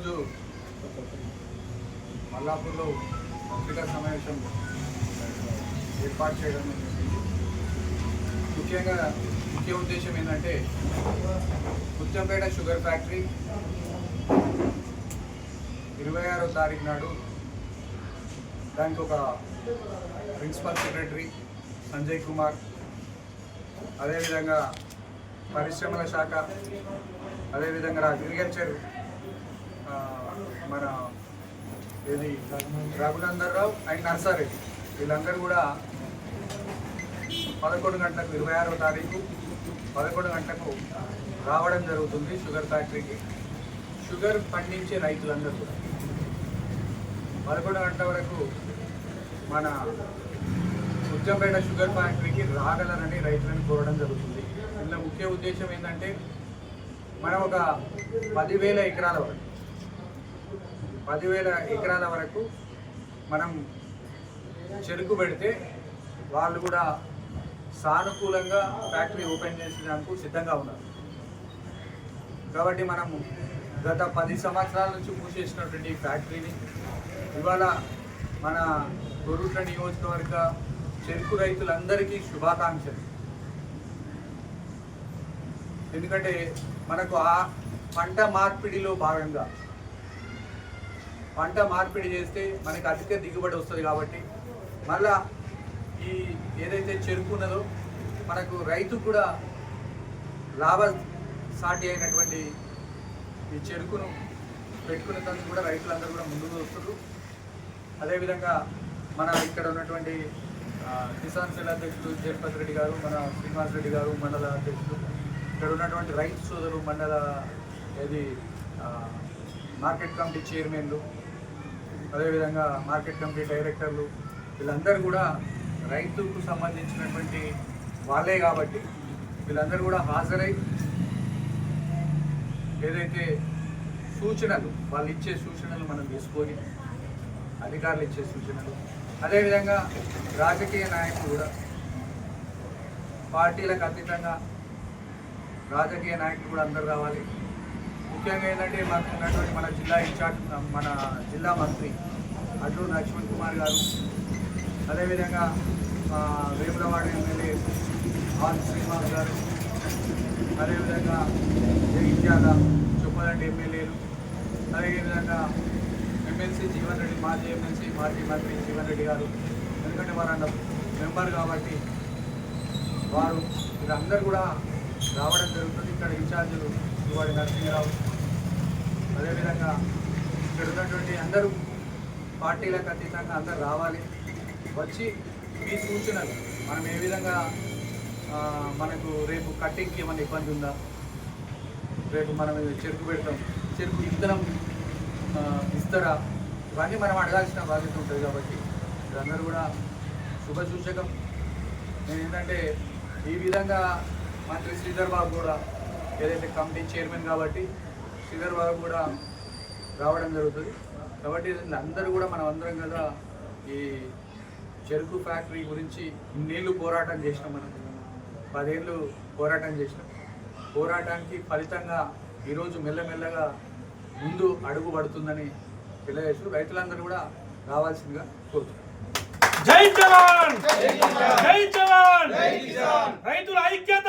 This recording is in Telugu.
ఈరోజు మల్లాపూర్లో పత్రికా సమావేశం ఏర్పాటు చేయడం ముఖ్యంగా ముఖ్య ఉద్దేశం ఏంటంటే ముత్యంపేట షుగర్ ఫ్యాక్టరీ ఇరవై ఆరో తారీఖు నాడు దానికి ఒక ప్రిన్సిపల్ సెక్రటరీ సంజయ్ కుమార్ అదేవిధంగా పరిశ్రమల శాఖ అదేవిధంగా అగ్రికల్చర్ మన ఇది రఘునందన్ రావు అండ్ నర్సారెడ్డి. వీళ్ళందరూ కూడా పదకొండు గంటలకు ఇరవై ఆరో తారీఖు పదకొండు గంటలకు రావడం జరుగుతుంది షుగర్ ఫ్యాక్టరీకి. షుగర్ పండించే రైతులందరూ కూడా. పదకొండు గంటల వరకు మన ఉజ్జంపేట షుగర్ ఫ్యాక్టరీకి రాగలరని రైతులను కోరడం జరుగుతుంది. ఇందులో ముఖ్య ఉద్దేశం ఏంటంటే మనం ఒక పదివేల ఎకరాల వరకు పదివేల ఎకరాల వరకు మనం చెరుకు పెడితే వాళ్ళు కూడా సానుకూలంగా ఫ్యాక్టరీ ఓపెన్ చేసేందుకు సిద్ధంగా ఉన్నారు. కాబట్టి మనము గత పది సంవత్సరాల నుంచి మూసేసినటువంటి ఫ్యాక్టరీని ఇవాళ మన గొర్రుట్ల నియోజకవర్గ చెరుకు రైతులందరికీ శుభాకాంక్షలు. ఎందుకంటే మనకు ఆ పంట మార్పిడిలో భాగంగా పంట మార్పిడి చేస్తే మనకి అధిక దిగుబడి వస్తుంది కాబట్టి మళ్ళా ఈ ఏదైతే చెరుకు ఉన్నదో మనకు రైతు కూడా లాభ సాటి అయినటువంటి ఈ చెరుకును పెట్టుకునే తను కూడా రైతులందరూ కూడా ముందుకు వస్తున్నారు. అదేవిధంగా మన ఇక్కడ ఉన్నటువంటి కిసాన్ సెల్ అధ్యక్షుడు జగపతి రెడ్డి గారు మన శ్రీనివాస్ రెడ్డి గారు మండల అధ్యక్షుడు ఇక్కడ ఉన్నటువంటి రైతు సోదరులు మండల ఏది మార్కెట్ కమిటీ చైర్మన్లు అదేవిధంగా మార్కెట్ కమిటీ డైరెక్టర్లు వీళ్ళందరూ కూడా రైతుకు సంబంధించినటువంటి వాళ్ళే కాబట్టి వీళ్ళందరూ కూడా హాజరై ఏదైతే సూచనలు వాళ్ళు ఇచ్చే సూచనలు మనం తీసుకొని అధికారులు ఇచ్చే సూచనలు అదేవిధంగా రాజకీయ నాయకులు కూడా పార్టీలకు అతీతంగా రాజకీయ నాయకులు కూడా అందరు రావాలి. ముఖ్యంగా ఏంటంటే మాకు ఉన్నటువంటి మన జిల్లా ఇన్ఛార్జ్ మన జిల్లా మంత్రి అడ్లూరు లక్ష్మణ్ కుమార్ గారు అదేవిధంగా వేములవాడ ఎమ్మెల్యే ఆర్ శ్రీనివాస్ గారు అదేవిధంగా జగిత్యాల చొప్పదండి ఎమ్మెల్యేలు అదేవిధంగా ఎమ్మెల్సీ జీవన్ రెడ్డి మాజీ ఎమ్మెల్సీ మాజీ మంత్రి జీవన్ రెడ్డి గారు ఎందుకంటే వారు మెంబర్ కాబట్టి వారు వీరందరూ కూడా రావడం జరుగుతుంది. ఇక్కడ ఇన్ఛార్జీలు ఇవాడి నరసింహరావు. అదేవిధంగా ఇక్కడ ఉన్నటువంటి అందరూ పార్టీలకు అతీతంగా అందరూ రావాలి. వచ్చి మీ సూచనలు మనం ఏ విధంగా మనకు రేపు కట్టింగ్కి ఏమైనా ఇబ్బంది ఉందా? రేపు మనం చెరుకు పెడతాం చెరుకు ఇంధనం ఇస్తారా? ఇవన్నీ మనం అడగాల్సిన బాధ్యత ఉంటుంది కాబట్టి ఇదందరూ కూడా శుభ సూచకం. నేను ఏంటంటే ఈ విధంగా మంత్రి శ్రీధర్ బాబు కూడా ఏదైతే కమిటీ చైర్మన్ కాబట్టి శ్రీధర్ బాబు కూడా రావడం జరుగుతుంది. కాబట్టి అందరూ కూడా మనం అందరం కదా ఈ చెరుకు ఫ్యాక్టరీ గురించి ఇన్నేళ్ళు పోరాటం చేసినాం మనం. పదేళ్ళు పోరాటం చేసినాం. పోరాటానికి ఫలితంగా ఈరోజు మెల్లమెల్లగా ముందు అడుగు పడుతుందని తెలియజేస్తూ రైతులందరూ కూడా రావాల్సిందిగా కోరుతున్నాను జై జవాన్! జై జవాన్! రైతుల ఐక్యత!